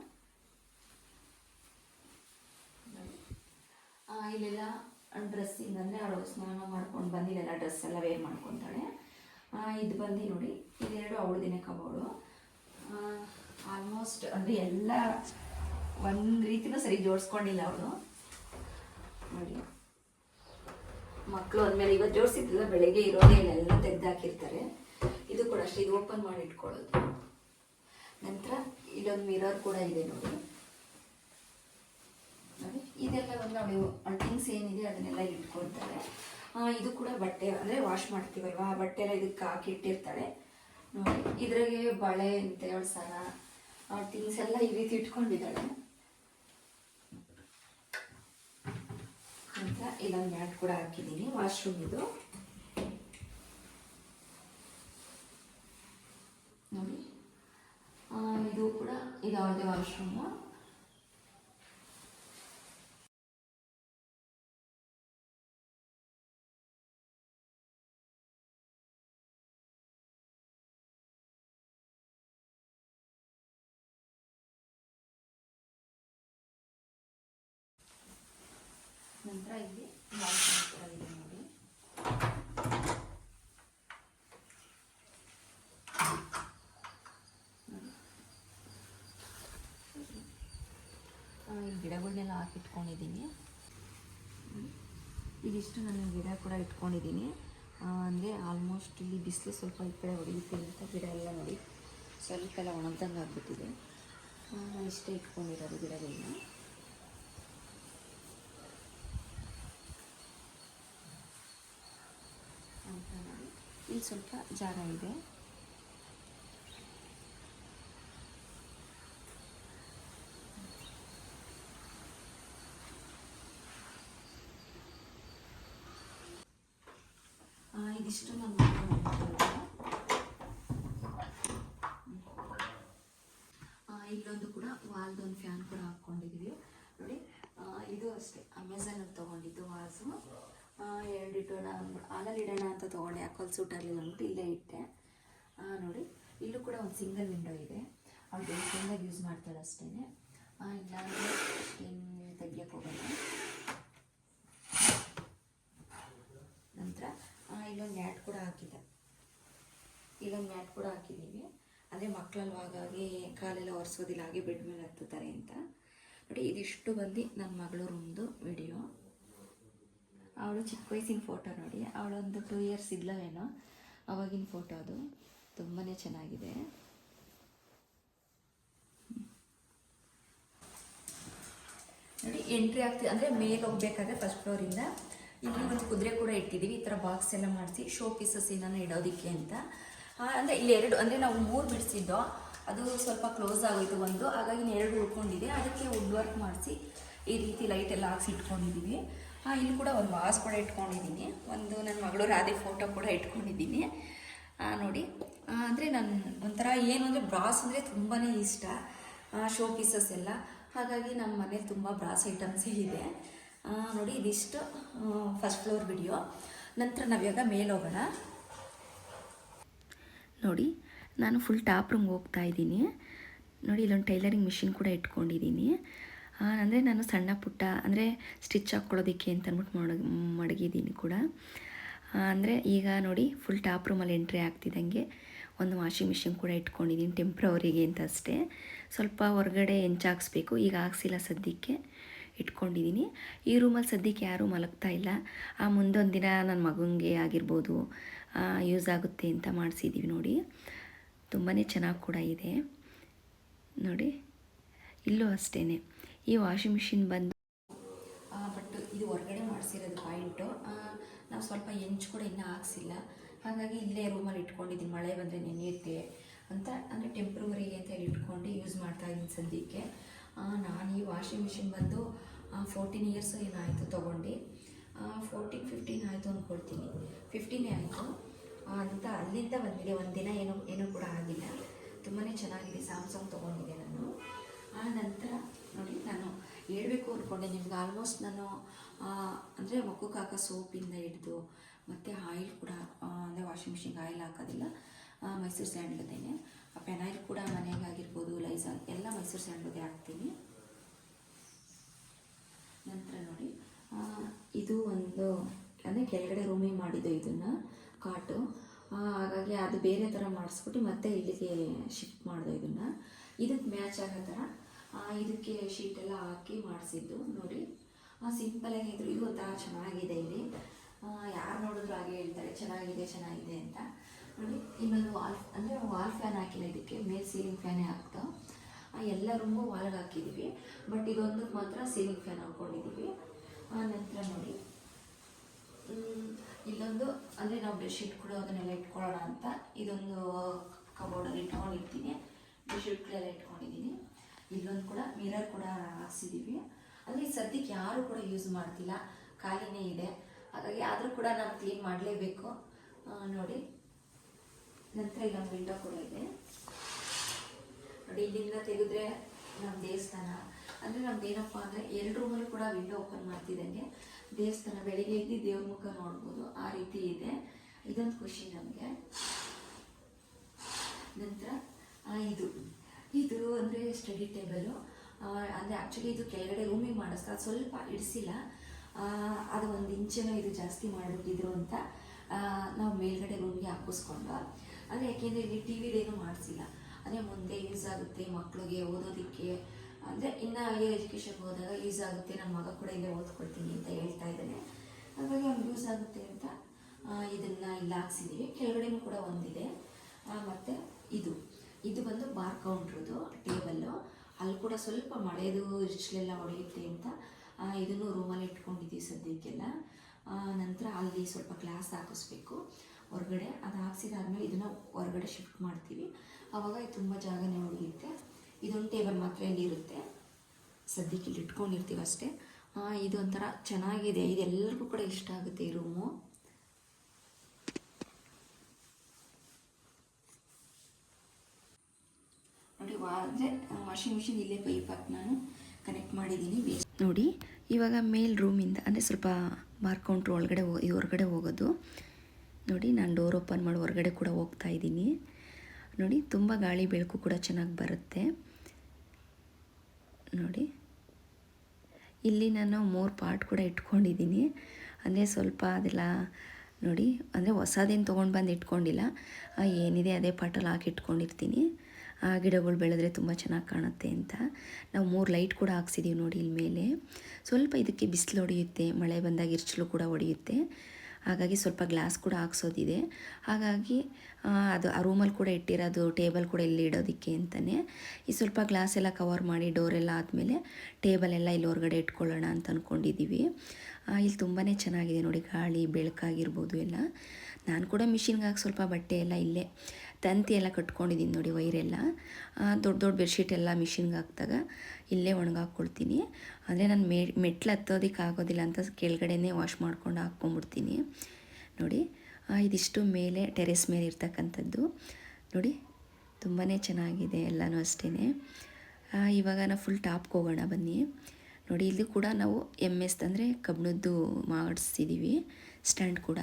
ಇಲ್ಲೆಲ್ಲ ಡ್ರೆಸ್ಸಿಂಗ್ ಅಂದರೆ ಅವಳು ಸ್ನಾನ ಮಾಡ್ಕೊಂಡು ಬಂದಿಲ್ಲೆಲ್ಲ ಡ್ರೆಸ್ ಎಲ್ಲ ವೇರ್ ಮಾಡ್ಕೊತಾಳೆ. ಇದು ಬಂದು ನೋಡಿ, ಇದೆರಡು ದಿನ ಕಬೋರ್ಡು ಆಲ್ಮೋಸ್ಟ್ ಅಂದರೆ ಎಲ್ಲ ಒಂದು ರೀತಿನೂ ಸರಿ ಜೋಡಿಸ್ಕೊಂಡಿಲ್ಲ ಅವಳು. ನೋಡಿ. ಮಕ್ಕಳು ಅಂದಮೇಲೆ ಇವತ್ತು ಜೋಡಿಸಿದ್ದಿಲ್ಲ ಬೆಳಗ್ಗೆ ಇರೋದೇ ಎಲ್ಲ ತೆಗ್ದು ಹಾಕಿರ್ತಾರೆ ಇದು ಕೂಡ ಅಷ್ಟೇ, ಇದು ಓಪನ್ ಮಾಡಿ ಇಟ್ಕೊಳ್ಳೋದು. ನಂತರ ಇಲ್ಲೊಂದು ಮಿರರ್ ಕೂಡ ಇದೆ ನೋಡಿ. ನೋಡಿ, ಇದೆಲ್ಲ ಬಂದು ಅವಳು ಥಿಂಗ್ಸ್ ಏನಿದೆ ಅದನ್ನೆಲ್ಲ ಇಟ್ಕೊಳ್ತಾರೆ. ಇದು ಕೂಡ ಬಟ್ಟೆ, ಅಂದರೆ ವಾಶ್ ಮಾಡ್ತೀವಲ್ವಾ? ಆ ಬಟ್ಟೆ ಎಲ್ಲ ಇದಕ್ಕೆ ಹಾಕಿ ಇಟ್ಟಿರ್ತಾಳೆ. ನೋಡಿ, ಇದ್ರಾಗೆ ಬಳೆ ಅಂತ ಅವಳ ಸರ ತಿಂಗ್ಸ್ ಎಲ್ಲ ಈ ರೀತಿ ಇಟ್ಕೊಂಡಿದ್ದಾಳೆ. ಅಂತ ಇಲ್ಲೊಂದು ಮ್ಯಾಟ್ ಕೂಡ ಹಾಕಿದ್ದೀನಿ ವಾಶ್ರೂಮ್ ಇದು. ನೋಡಿ. ಇದು ಕೂಡ ಇದು ಅವಳದೇ ವಾಶ್ರೂಮು ನಂತರ ಇಲ್ಲಿ ಬಾಲ್ಕನಿ ಕೂಡ ಇದೆ ನೋಡಿ ಆ, ಈ ಗಿಡಗಳನ್ನೆಲ್ಲ ಹಾಕಿಟ್ಕೊಂಡಿದ್ದೀನಿ. ಇದಿಷ್ಟು ನಾನು ಗಿಡ ಕೂಡ ಇಟ್ಕೊಂಡಿದ್ದೀನಿ. ಅಂದರೆ ಆಲ್ಮೋಸ್ಟ್ ಇಲ್ಲಿ ಬಿಸಿಲು ಸ್ವಲ್ಪ ಈ ಕಡೆ ಹೊಡೆಯುತ್ತೆ ಅಂತ ಗಿಡ ಎಲ್ಲ ನೋಡಿ. ಸ್ವಲ್ಪ ಎಲ್ಲ ಒಣಗ್ದಂಗೆ ಆಗಿಬಿಟ್ಟಿದೆ. ಇಷ್ಟೇ ಇಟ್ಕೊಂಡಿರೋದು ಗಿಡಗಳನ್ನ ಇಲ್ಲಿ ಸ್ವಲ್ಪ ಜಾಗ ಇದೆ. ಆ, ನಾನು ಇಲ್ಲೊಂದು ಕೂಡ ವಾಲ್ದೊಂದು ಫ್ಯಾನ್ ಕೂಡ ಹಾಕ್ಕೊಂಡಿದ್ದೀವಿ ನೋಡಿ ಇದು ಅಷ್ಟೇ. ಅಮೆಝಾನಲ್ಲಿ ತೊಗೊಂಡಿದ್ದು ವಾಸು ಎರಡು ಇಟ್ಟೋಣ ಹಾಲಲ್ಲಿ ಇಡೋಣ ಅಂತ ತೊಗೊಂಡೆ. ಯಾಕಲ್ಲಿ ಸೂಟ್ ಅಂದ್ಬಿಟ್ಟು ಇಲ್ಲೇ ಇಟ್ಟೆ. ನೋಡಿ ಇಲ್ಲೂ ಕೂಡ ಒಂದು ಸಿಂಗಲ್ ವಿಂಡೋ ಇದೆ. ಅವಳು ಬೇಸಿಗೆಂದಾಗ ಯೂಸ್ ಮಾಡ್ತಾಳೆ ಅಷ್ಟೇ ಇಲ್ಲಾಂದರೆ ಏನು ತೆಗಿಯೋಕ್ಕೆ ಹೋಗಲ್ಲ ನಂತರ ಇಲ್ಲೊಂದು ಮ್ಯಾಟ್ ಕೂಡ ಹಾಕಿದೆ ಇಲ್ಲೊಂದು ಮ್ಯಾಟ್ ಕೂಡ ಹಾಕಿದ್ದೀವಿ ಅಂದರೆ ಮಕ್ಕಳಲ್ಲಿ ಹಾಗಾಗಿ ಕಾಲೆಲ್ಲ ಒರೆಸೋದಿಲ್ಲ, ಹಾಗೆ ಬೆಡ್ ಮೇಲೆ ಹತ್ತುತ್ತಾರೆ ಅಂತ. ನೋಡಿ, ಇದಿಷ್ಟು ಬಂದು ನನ್ನ ಮಗಳು ರೂಮ್ದು ವಿಡಿಯೋ. ಅವಳು ಚಿಕ್ಕ ವಯಸ್ಸಿನ ಫೋಟೋ ನೋಡಿ. ಅವಳೊಂದು ಟೂ ಇಯರ್ಸ್ ಇದ್ಲವೇನೋ, ಅವಾಗಿನ ಫೋಟೋ ಅದು. ತುಂಬಾ ಚೆನ್ನಾಗಿದೆ. ನೋಡಿ, ಎಂಟ್ರಿ ಆಗ್ತಿದೆ ಅಂದರೆ ಮೇಲೆ ಹೋಗ್ಬೇಕಾದ್ರೆ ಫಸ್ಟ್ ಫ್ಲೋರಿಂದ ಇಲ್ಲಿ ಒಂದು ಕುದುರೆ ಕೂಡ ಇಟ್ಟಿದ್ದೀವಿ. ಈ ಥರ ಬಾಕ್ಸ್ ಎಲ್ಲ ಮಾಡಿಸಿ ಶೋ ಪೀಸಸ್ ಏನಾನ ಇಡೋದಕ್ಕೆ ಅಂತ. ಅಂದರೆ ಇಲ್ಲಿ ಎರಡು, ಅಂದರೆ ನಾವು ಮೂರು ಬಿಡಿಸಿದ್ದೋ, ಅದು ಸ್ವಲ್ಪ ಕ್ಲೋಸ್ ಆಗೋಯ್ತು ಒಂದು. ಹಾಗಾಗಿ ಎರಡು ಉಳ್ಕೊಂಡಿದೆ. ಅದಕ್ಕೆ ವುಡ್ ವರ್ಕ್ ಮಾಡಿಸಿ ಈ ರೀತಿ ಲೈಟ್ ಎಲ್ಲ ಹಾಕ್ಸಿ ಇಟ್ಕೊಂಡಿದ್ದೀವಿ. ಇಲ್ಲಿ ಕೂಡ ಒಂದು ವಾಸ್ ಕೂಡ ಇಟ್ಕೊಂಡಿದ್ದೀನಿ. ಒಂದು ನನ್ನ ಮಗಳು ರಾಧೆ ಫೋಟೋ ಕೂಡ ಇಟ್ಕೊಂಡಿದ್ದೀನಿ. ನೋಡಿ. ಅಂದರೆ ನನ್ನ ಒಂಥರ ಏನು ಅಂದರೆ ಬ್ರಾಸ್ ಅಂದರೆ ತುಂಬಾ ಇಷ್ಟ. ಶೋ ಪೀಸಸ್ ಎಲ್ಲ. ಹಾಗಾಗಿ ನಮ್ಮ ಮನೇಲಿ ತುಂಬ ಬ್ರಾಸ್ ಐಟಮ್ಸೇ ಇದೆ. ನೋಡಿ, ಇದಿಷ್ಟು ಫಸ್ಟ್ ಫ್ಲೋರ್ ವಿಡಿಯೋ ನಂತರ ನಾವಿವಾಗ ಮೇಲೆ ಹೋಗೋಣ. ನೋಡಿ, ನಾನು ಫುಲ್ ಟಾಪ್ ರೂಮ್ಗೆ ಹೋಗ್ತಾ ಇದ್ದೀನಿ. ನೋಡಿ, ಇಲ್ಲೊಂದು ಟೈಲರಿಂಗ್ ಮಿಷಿನ್ ಕೂಡ ಇಟ್ಕೊಂಡಿದ್ದೀನಿ. ಅಂದರೆ ನಾನು ಸಣ್ಣ ಪುಟ್ಟ, ಅಂದರೆ ಸ್ಟಿಚ್ ಹಾಕ್ಕೊಳ್ಳೋದಕ್ಕೆ ಅಂತ ಅಂದ್ಬಿಟ್ಟು ಮಡ ಮಡಗಿದ್ದೀನಿ ಕೂಡ. ಅಂದರೆ ಈಗ ನೋಡಿ ಫುಲ್ ಟಾಪ್ ರೂಮಲ್ಲಿ ಎಂಟ್ರಿ ಆಗ್ತಿದ್ದಂಗೆ ಒಂದು ವಾಷಿಂಗ್ ಮಿಷಿನ್ ಕೂಡ ಇಟ್ಕೊಂಡಿದ್ದೀನಿ ಟೆಂಪ್ರವರಿಗೆ ಅಂತ ಅಷ್ಟೇ. ಸ್ವಲ್ಪ ಹೊರಗಡೆ ಹೆಂಚಾಕ್ಸ್ಬೇಕು, ಈಗ ಹಾಕ್ಸಿಲ್ಲ ಸದ್ಯಕ್ಕೆ. ಇಟ್ಕೊಂಡಿದ್ದೀನಿ ಈ ರೂಮಲ್ಲಿ ಸದ್ಯಕ್ಕೆ ಯಾರೂ ಮಲಗ್ತಾ ಇಲ್ಲ. ಆ ಮುಂದೊಂದು ದಿನ ನನ್ನ ಮಗನಿಗೆ ಆಗಿರ್ಬೋದು ಯೂಸ್ ಆಗುತ್ತೆ ಅಂತ ಮಾಡಿಸಿದ್ದೀವಿ ನೋಡಿ. ತುಂಬಾ ಚೆನ್ನಾಗಿ ಕೂಡ ಇದೆ. ನೋಡಿ, ಇಲ್ಲೂ ಅಷ್ಟೇ ಈ ವಾಷಿಂಗ್ ಮಿಷಿನ್ ಬಂದು ಬಟ್ ಇದು ಹೊರಗಡೆ ಮಾಡಿಸಿರೋದು ಪಾಯಿಂಟು ನಾವು ಸ್ವಲ್ಪ ಹೆಂಚು ಕೂಡ ಇನ್ನೂ ಹಾಕ್ಸಿಲ್ಲ. ಹಾಗಾಗಿ ಇಲ್ಲೇ ರೂಮಲ್ಲಿ ಇಟ್ಕೊಂಡಿದ್ದೀನಿ ಮಳೆ ಬಂದರೆ ನೆನೆಯುತ್ತೆ ಅಂತ, ಅಂದರೆ ಟೆಂಪ್ರವರಿಗೆ ಅಂತ ಇಟ್ಕೊಂಡು ಯೂಸ್ ಮಾಡ್ತಾ ಇದ್ದೀನಿ ಸದ್ಯಕ್ಕೆ. ನಾನು ಈ ವಾಷಿಂಗ್ ಮಿಷಿನ್ ಬಂದು ಫೋರ್ಟೀನ್ ಇಯರ್ಸ್ ಏನಾಯಿತು ತೊಗೊಂಡು. ಫೋರ್ಟೀನ್ ಫಿಫ್ಟೀನ್ ಆಯಿತು ಅಂದ್ಕೊಳ್ತೀನಿ ಫಿಫ್ಟೀನೇ ಆಯಿತು. ಅಂತ ಅಲ್ಲಿಂದ ಬಂದಿದೆ. ಒಂದು ದಿನ ಏನೂ ಏನೂ ಕೂಡ ಆಗಿಲ್ಲ. ತುಂಬಾ ಚೆನ್ನಾಗಿದೆ. ಸ್ಯಾಮ್ಸಂಗ್ ತೊಗೊಂಡಿದ್ದೆ ನಾನು. ಆ, ನಂತರ ನೋಡಿ, ನಾನು ಹೇಳ್ಬೇಕು ಅಂದ್ಕೊಂಡೆ ನಿಮ್ಗೆ ಆಲ್ಮೋಸ್ಟ್ ನಾನು ಅಂದರೆ ಮಕ್ಕಕ್ಕೆ ಹಾಕೋ ಸೋಪಿಂದ ಹಿಡಿದು, ಮತ್ತು ಆಯಿಲ್ ಕೂಡ ಅಂದರೆ ವಾಷಿಂಗ್ ಮಿಷಿನ್ಗೆ ಆಯಿಲ್ ಹಾಕೋದಿಲ್ಲ. ಮೈಸೂರು ಸ್ಯಾಂಡ್ಲದೇನೆ ಆ ಪೆನಾಯಿಲ್ ಕೂಡ ಮನೆಗೆ ಆಗಿರ್ಬೋದು ಲೈಸಾಲ್ ಎಲ್ಲ ಮೈಸೂರು ಸ್ಯಾಂಡಲ್ಗೆ ಹಾಕ್ತೀನಿ. ನಂತರ ನೋಡಿ ಇದು ಒಂದು, ಅಂದರೆ ಕೆಳಗಡೆ ರೂಮಿಂಗ್ ಮಾಡಿದ್ದು ಇದನ್ನು, ಕಾಟು. ಹಾಗಾಗಿ ಅದು ಬೇರೆ ಥರ ಮಾಡಿಸ್ಬಿಟ್ಟು ಮತ್ತೆ ಇಲ್ಲಿಗೆ ಶಿಫ್ಟ್ ಮಾಡಿದೆ ಇದನ್ನು. ಇದಕ್ಕೆ ಮ್ಯಾಚ್ ಆಗೋ ಥರ ಇದಕ್ಕೆ ಶೀಟ್ ಎಲ್ಲ ಹಾಕಿ ಮಾಡಿಸಿದ್ದು, ನೋಡಿ. ಸಿಂಪಲಾಗಿ ಇದ್ರು ಇದು ಒಂಥರ ಚೆನ್ನಾಗಿದೆ ಇಲ್ಲಿ. ಯಾರು ನೋಡಿದ್ರು ಹಾಗೆ ಹೇಳ್ತಾರೆ, ಚೆನ್ನಾಗಿದೆ ಚೆನ್ನಾಗಿದೆ ಅಂತ. ನೋಡಿ ಇನ್ನೊಂದು ವಾಲ್ ಅಂದರೆ ವಾಲ್ ಫ್ಯಾನ್ ಹಾಕಿಲ್ಲ ಇದಕ್ಕೆ, ಮೇಲ್ ಸೀಲಿಂಗ್ ಫ್ಯಾನೇ ಹಾಕ್ತಾ. ಆ ಎಲ್ಲ ರೂಮು ವಾಲ್ಗೆ ಹಾಕಿದ್ದೀವಿ. ಬಟ್ ಇದೊಂದು ಮಾತ್ರ ಸೀಲಿಂಗ್ ಫ್ಯಾನ್ ಹಾಕ್ಕೊಂಡಿದ್ದೀವಿ. ನಂತರ ನೋಡಿ. ಇಲ್ಲೊಂದು, ಅಂದರೆ ನಾವು ಬೆಡ್ಶೀಟ್ ಕೂಡ ಅದನ್ನೆಲ್ಲ ಇಟ್ಕೊಳ್ಳೋಣ ಅಂತ. ಇದೊಂದು ಕಬೋರ್ಡಲ್ಲಿ ಇಟ್ಕೊಂಡಿರ್ತೀನಿ. ಬೆಡ್ಶೀಟ್ಗಳೆಲ್ಲ ಇಟ್ಕೊಂಡಿದ್ದೀನಿ. ಇಲ್ಲೊಂದು ಕೂಡ ಮಿರರ್ ಕೂಡ ಹಾಕ್ಸಿದ್ದೀವಿ. ಅಂದರೆ ಸದ್ಯಕ್ಕೆ ಯಾರು ಕೂಡ ಯೂಸ್ ಮಾಡ್ತಿಲ್ಲ. ಖಾಲಿನೇ ಇದೆ. ಹಾಗಾಗಿ ಆದರೂ ಕೂಡ ನಾವು ಕ್ಲೀನ್ ಮಾಡಲೇಬೇಕು. ನೋಡಿ. ನಂತರ ಇಲ್ಲೊಂದು ವಿಂಡೋ ಕೂಡ ಇದೆ. ನೋಡಿ, ಇಲ್ಲಿಂದ ತೆಗೆದ್ರೆ ನಮ್ಮ ದೇವಸ್ಥಾನ. ಅಂದರೆ ನಮ್ದು ಏನಪ್ಪ ಅಂದರೆ ಎರಡು ರೂಮಲ್ಲೂ ಕೂಡ ವಿಂಡೋ ಓಪನ್ ಮಾಡ್ತಿದ್ದಂಗೆ ದೇವಸ್ಥಾನ ಬೆಳಿಗ್ಗೆ ಎದ್ದು ದೇವ್ರ ಮುಖ ನೋಡ್ಬೋದು. ಆ ರೀತಿ ಇದೆ. ಇದೊಂದು ಖುಷಿ ನಮಗೆ. ನಂತರ ಇದು. ಇದು ಅಂದರೆ ಸ್ಟಡಿ ಟೇಬಲು ಅಂದರೆ ಆ್ಯಕ್ಚುಲಿ ಇದು ಕೆಳಗಡೆ ರೂಮಿಗೆ ಮಾಡಿಸ್ತಾ, ಅದು ಸ್ವಲ್ಪ ಇಡಿಸಿಲ್ಲ. ಅದು ಒಂದು ಇಂಚೇನೋ ಇದು ಜಾಸ್ತಿ ಮಾಡಿಬಿಟ್ಟಿದ್ರು ಅಂತ ನಾವು ಮೇಲ್ಗಡೆ ರೂಮ್ಗೆ ಹಾಕಿಸ್ಕೊಂಡು ಅಂದರೆ ಯಾಕೆಂದರೆ ಇಲ್ಲಿ ಟಿ ವಿದೇನು ಮಾಡಿಸಿಲ್ಲ. ಅಂದರೆ ಮುಂದೆ ಯೂಸ್ ಆಗುತ್ತೆ ಮಕ್ಕಳಿಗೆ ಓದೋದಕ್ಕೆ. ಅಂದರೆ ಇನ್ನು ಹೈಯರ್ ಎಜುಕೇಷನ್ಗೆ ಹೋದಾಗ ಯೂಸ್ ಆಗುತ್ತೆ ನಮ್ಮ ಮಗ ಕೂಡ ಇಲ್ಲೇ ಓದ್ಕೊಳ್ತೀನಿ ಅಂತ ಹೇಳ್ತಾ ಇದ್ದಾನೆ. ಹಾಗಾಗಿ ಅವ್ನಿಗೆ ಯೂಸ್ ಆಗುತ್ತೆ ಅಂತ ಇದನ್ನು ಇಲ್ಲಿ ಹಾಕ್ಸಿದ್ದೀವಿ ಕೆಳಗಡೆನೂ ಕೂಡ ಒಂದಿದೆ. ಮತ್ತು ಇದು. ಇದು ಬಂದು ಬಾರ್ ಕೌಂಟ್ರದು ಟೇಬಲ್ಲು. ಅಲ್ಲಿ ಕೂಡ ಸ್ವಲ್ಪ ಮಳೆದು ರಿಚ್ಲೆಲ್ಲ ಹೊಡೆಯುತ್ತೆ ಅಂತ ಇದನ್ನು ರೂಮಲ್ಲಿ ಇಟ್ಕೊಂಡಿದ್ದೀವಿ ಸದ್ಯಕ್ಕೆಲ್ಲ. ನಂತರ ಅಲ್ಲಿ ಸ್ವಲ್ಪ ಗ್ಲಾಸ್ ಹಾಕಿಸ್ಬೇಕು. ಹೊರಗಡೆ ಅದು ಹಾಕ್ಸಿದಾದ್ಮೇಲೆ ಇದನ್ನು ಹೊರಗಡೆ ಶಿಫ್ಟ್ ಮಾಡ್ತೀವಿ. ಆವಾಗ ಇದು ತುಂಬ ಜಾಗನೇ ಉಳಿಯುತ್ತೆ. ಇದೊಂದು ಟೇಬಲ್ ಮಾತ್ರ ಇಲ್ಲಿ ಇರುತ್ತೆ. ಸದ್ಯಕ್ಕೆ ಇಲ್ಲಿ ಇಟ್ಕೊಂಡಿರ್ತೀವಿ ಅಷ್ಟೇ. ಇದೊಂಥರ ಚೆನ್ನಾಗಿದೆ. ಇದೆಲ್ಲರಿಗೂ ಕೂಡ ಇಷ್ಟ ಆಗುತ್ತೆ ಈ ರೂಮು ನೋಡಿ ಅಂದರೆ ವಾಷಿಂಗ್ ಮಿಷಿನ್ ಇಲ್ಲೇ ಪೈಪ್ ಹಾಕಿ ನಾನು ಕನೆಕ್ಟ್ ಮಾಡಿದ್ದೀನಿ. ನೋಡಿ, ಇವಾಗ ಮೇಲ್ ರೂಮಿಂದ ಅಂದರೆ ಸ್ವಲ್ಪ ಬಾರ್ ಒಳಗಡೆ ಹೋ ಇದು ಹೊರಗಡೆ ಹೋಗೋದು. ನೋಡಿ, ನಾನು ಡೋರ್ ಓಪನ್ ಮಾಡಿ ಹೊರಗಡೆ ಕೂಡ ಹೋಗ್ತಾ ಇದ್ದೀನಿ. ನೋಡಿ, ತುಂಬ ಗಾಳಿ, ಬೆಳಕು ಕೂಡ ಚೆನ್ನಾಗಿ ಬರುತ್ತೆ. ನೋಡಿ, ಇಲ್ಲಿ ನಾನು ಮೂರು ಪಾರ್ಟ್ ಕೂಡ ಇಟ್ಕೊಂಡಿದ್ದೀನಿ. ಅಂದರೆ ಸ್ವಲ್ಪ ಅದೆಲ್ಲ, ನೋಡಿ, ಅಂದರೆ ಹೊಸದೇನು ತೊಗೊಂಡು ಬಂದು ಇಟ್ಕೊಂಡಿಲ್ಲ. ಏನಿದೆ ಅದೇ ಪಾಟಲ್ಲಿ ಹಾಕಿ ಇಟ್ಕೊಂಡಿರ್ತೀನಿ. ಆ, ಗಿಡಗಳು ಬೆಳೆದ್ರೆ ತುಂಬ ಚೆನ್ನಾಗಿ ಕಾಣುತ್ತೆ ಅಂತ. ನಾವು ಮೂರು ಲೈಟ್ ಕೂಡ ಹಾಕ್ಸಿದ್ದೀವಿ ನೋಡಿ ಇಲ್ಲಿ ಮೇಲೆ ಸ್ವಲ್ಪ ಇದಕ್ಕೆ ಬಿಸಿಲು ಹೊಡೆಯುತ್ತೆ, ಮಳೆ ಬಂದಾಗ ಇರ್ಚಲು ಕೂಡ ಹೊಡೆಯುತ್ತೆ. ಹಾಗಾಗಿ ಸ್ವಲ್ಪ ಗ್ಲಾಸ್ ಕೂಡ ಹಾಕ್ಸೋದಿದೆ. ಹಾಗಾಗಿ ಅದು ಆ ರೂಮಲ್ಲಿ ಕೂಡ ಇಟ್ಟಿರೋದು, ಟೇಬಲ್ ಕೂಡ ಇಲ್ಲಿ ಇಡೋದಕ್ಕೆ ಅಂತಲೇ ಈ ಸ್ವಲ್ಪ ಗ್ಲಾಸ್ ಎಲ್ಲ ಕವರ್ ಮಾಡಿ ಡೋರೆಲ್ಲ ಆದಮೇಲೆ ಟೇಬಲ್ ಎಲ್ಲ ಇಲ್ಲಿ ಹೊರಗಡೆ ಇಟ್ಕೊಳ್ಳೋಣ ಅಂತ ಅಂದ್ಕೊಂಡಿದ್ದೀವಿ ಇಲ್ಲಿ ತುಂಬಾ ಚೆನ್ನಾಗಿದೆ ನೋಡಿ, ಗಾಳಿ, ಬೆಳಕಾಗಿರ್ಬೋದು ಎಲ್ಲ. ನಾನು ಕೂಡ ಮಿಷಿನ್ಗೆ ಹಾಕಿ ಸ್ವಲ್ಪ ಬಟ್ಟೆ ಎಲ್ಲ ಇಲ್ಲೇ ತಂತಿ ಎಲ್ಲ ಕಟ್ಕೊಂಡಿದ್ದೀನಿ ನೋಡಿ ವೈರೆಲ್ಲ. ದೊಡ್ಡ ದೊಡ್ಡ ಬೆಡ್ಶೀಟ್ ಎಲ್ಲ ಮಿಷಿನ್ಗೆ ಹಾಕಿದಾಗ ಇಲ್ಲೇ ಒಣಗಾಕ್ಕೊಳ್ತೀನಿ. ಅಂದರೆ ನಾನು ಮೆ, ಮೆಟ್ಲು ಹತ್ತೋದಕ್ಕೆ ಆಗೋದಿಲ್ಲ ಅಂತ ಕೆಳಗಡೆನೇ ವಾಶ್ ಮಾಡ್ಕೊಂಡು ಹಾಕ್ಕೊಂಬಿಡ್ತೀನಿ ನೋಡಿ ಇದಿಷ್ಟು ಮೇಲೆ ಟೆರೆಸ್ ಮೇಲೆ ಇರ್ತಕ್ಕಂಥದ್ದು. ನೋಡಿ ತುಂಬಾ ಚೆನ್ನಾಗಿದೆ ಎಲ್ಲನೂ ಅಷ್ಟೇ ಇವಾಗ ನಾವು ಫುಲ್ ಟಾಪ್ಗೆ ಹೋಗೋಣ ಬನ್ನಿ. ನೋಡಿ ಇಲ್ಲಿ ಕೂಡ ನಾವು ಎಂ ಎಸ್ ಅಂದರೆ ಕಬ್ಬಿಣದ್ದು ಮಾಡಿಸ್ತಿದ್ದೀವಿ ಸ್ಟ್ಯಾಂಡ್ ಕೂಡ.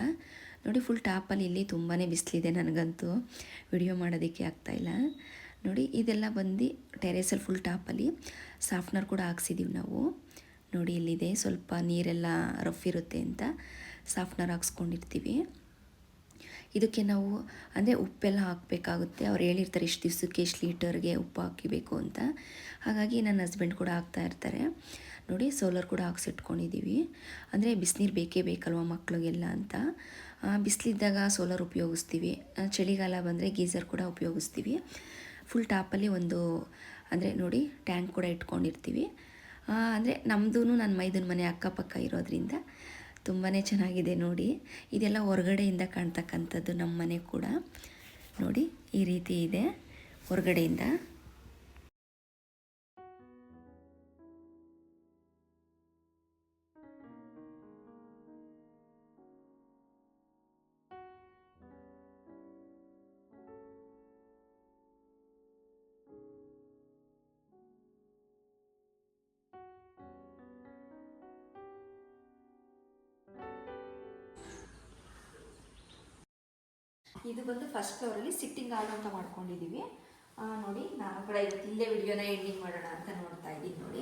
ನೋಡಿ ಫುಲ್ ಟಾಪಲ್ಲಿ ಇಲ್ಲಿ ತುಂಬಾ ಬಿಸಿಲಿದೆ ನನಗಂತೂ. ವಿಡಿಯೋ ಮಾಡೋದಕ್ಕೆ ಆಗ್ತಾಯಿಲ್ಲ ನೋಡಿ ಇದೆಲ್ಲ ಬಂದು ಟೆರೇಸಲ್ಲಿ ಫುಲ್ ಟಾಪಲ್ಲಿ ಸಾಫ್ಟ್ನರ್ ಕೂಡ ಹಾಕ್ಸಿದ್ದೀವಿ ನಾವು. ನೋಡಿ ಇಲ್ಲಿದೆ ಸ್ವಲ್ಪ ನೀರೆಲ್ಲ ರಫ್ ಇರುತ್ತೆ ಅಂತ ಸಾಫ್ಟ್ನರ್ ಹಾಕ್ಸ್ಕೊಂಡಿರ್ತೀವಿ. ಇದಕ್ಕೆ ನಾವು ಅಂದರೆ ಉಪ್ಪೆಲ್ಲ ಹಾಕಬೇಕಾಗುತ್ತೆ. ಅವ್ರು ಹೇಳಿರ್ತಾರೆ ಇಷ್ಟು ದಿವಸಕ್ಕೆ ಇಷ್ಟು ಲೀಟರ್ಗೆ ಉಪ್ಪು ಹಾಕಿಬೇಕು ಅಂತ. ಹಾಗಾಗಿ ನನ್ನ ಹಸ್ಬೆಂಡ್ ಕೂಡ ಹಾಕ್ತಾ ಇರ್ತಾರೆ. ನೋಡಿ ಸೋಲಾರ್ ಕೂಡ ಹಾಕ್ಸಿಟ್ಕೊಂಡಿದ್ದೀವಿ ಅಂದರೆ ಬಿಸಿನೀರು ಬೇಕೇ ಬೇಕಲ್ವ ಮಕ್ಳಿಗೆಲ್ಲ ಅಂತ. ಬಿಸಿಲಿದ್ದಾಗ ಸೋಲಾರ್ ಉಪಯೋಗಿಸ್ತೀವಿ. ಚಳಿಗಾಲ ಬಂದರೆ ಗೀಸರ್ ಕೂಡ ಉಪಯೋಗಿಸ್ತೀವಿ. ಫುಲ್ ಟಾಪಲ್ಲಿ ಒಂದು, ಅಂದರೆ ನೋಡಿ ಟ್ಯಾಂಕ್ ಕೂಡ ಇಟ್ಕೊಂಡಿರ್ತೀವಿ. ಅಂದರೆ ನಮ್ಮದೂ ನನ್ನ ಮೈದನ ಮನೆ ಅಕ್ಕಪಕ್ಕ ಇರೋದ್ರಿಂದ ತುಂಬಾ ಚೆನ್ನಾಗಿದೆ ನೋಡಿ. ಇದೆಲ್ಲ ಹೊರಗಡೆಯಿಂದ ಕಾಣ್ತಕ್ಕಂಥದ್ದು ನಮ್ಮ ಮನೆ ಕೂಡ. ನೋಡಿ, ಈ ರೀತಿ ಇದೆ. ಹೊರಗಡೆಯಿಂದ. ಇದು ಬಂದು ಫಸ್ಟ್ ಫ್ಲೋರಲ್ಲಿ ಸಿಟ್ಟಿಂಗ್ ಹಾಲ್ ಅಂತ ಮಾಡ್ಕೊಂಡಿದ್ದೀವಿ ನೋಡಿ, ನಾನು ಕೂಡ ಇವತ್ತು ಇಲ್ಲೇ ವಿಡಿಯೋನ ಎಂಡಿಂಗ್ ಮಾಡೋಣ ಅಂತ ನೋಡ್ತಾ ಇದ್ದೀನಿ ನೋಡಿ.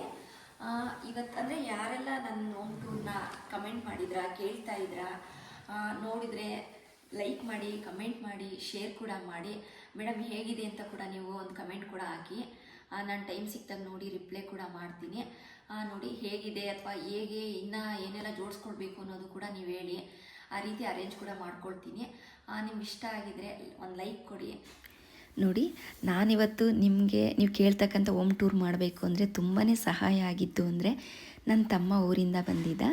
ಇವತ್ತು ಅಂದರೆ ಯಾರೆಲ್ಲ ನನ್ನ ಹೋಮ್ ಟೂರ್ನ ಕಮೆಂಟ್ ಮಾಡಿದ್ರಾ, ಕೇಳ್ತಾ ಇದ್ರಾ ನೋಡಿದರೆ ಲೈಕ್ ಮಾಡಿ ಕಮೆಂಟ್ ಮಾಡಿ ಶೇರ್ ಕೂಡ ಮಾಡಿ. ಮೇಡಮ್ ಹೇಗಿದೆ ಅಂತ ಕೂಡ ನೀವು ಒಂದು ಕಮೆಂಟ್ ಕೂಡ ಹಾಕಿ. ನಾನು ಟೈಮ್ ಸಿಕ್ತಾಗ ನೋಡಿ ರಿಪ್ಲೈ ಕೂಡ ಮಾಡ್ತೀನಿ. ನೋಡಿ, ಹೇಗಿದೆ ಅಥವಾ ಹೇಗೆ, ಇನ್ನೂ ಏನೆಲ್ಲ ಜೋಡಿಸ್ಕೊಳ್ಬೇಕು ಅನ್ನೋದು ಕೂಡ ನೀವು ಹೇಳಿ. ಆ ರೀತಿ ಅರೇಂಜ್ ಕೂಡ ಮಾಡ್ಕೊಳ್ತೀನಿ. ನಿಮ್ಗೆ ಇಷ್ಟ ಆಗಿದ್ರೆ ಒಂದು ಲೈಕ್ ಕೊಡಿ. ನೋಡಿ, ನಾನಿವತ್ತು ನಿಮಗೆ ನೀವು ಕೇಳ್ತಕ್ಕಂಥ ಹೋಮ್ ಟೂರ್ ಮಾಡಬೇಕು ಅಂದರೆ ತುಂಬಾ ಸಹಾಯ ಆಗಿತ್ತು ಅಂದರೆ ನನ್ನ ತಮ್ಮ ಊರಿಂದ ಬಂದಿದ್ದ.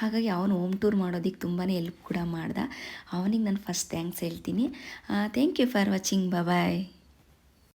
ಹಾಗಾಗಿ ಅವನು ಹೋಮ್ ಟೂರ್ ಮಾಡೋದಕ್ಕೆ ತುಂಬಾ ಹೆಲ್ಪ್ ಕೂಡ ಮಾಡ್ದ. ಅವನಿಗೆ ನಾನು ಫಸ್ಟ್ ಥ್ಯಾಂಕ್ಸ್ ಹೇಳ್ತೀನಿ. Thank you for watching bye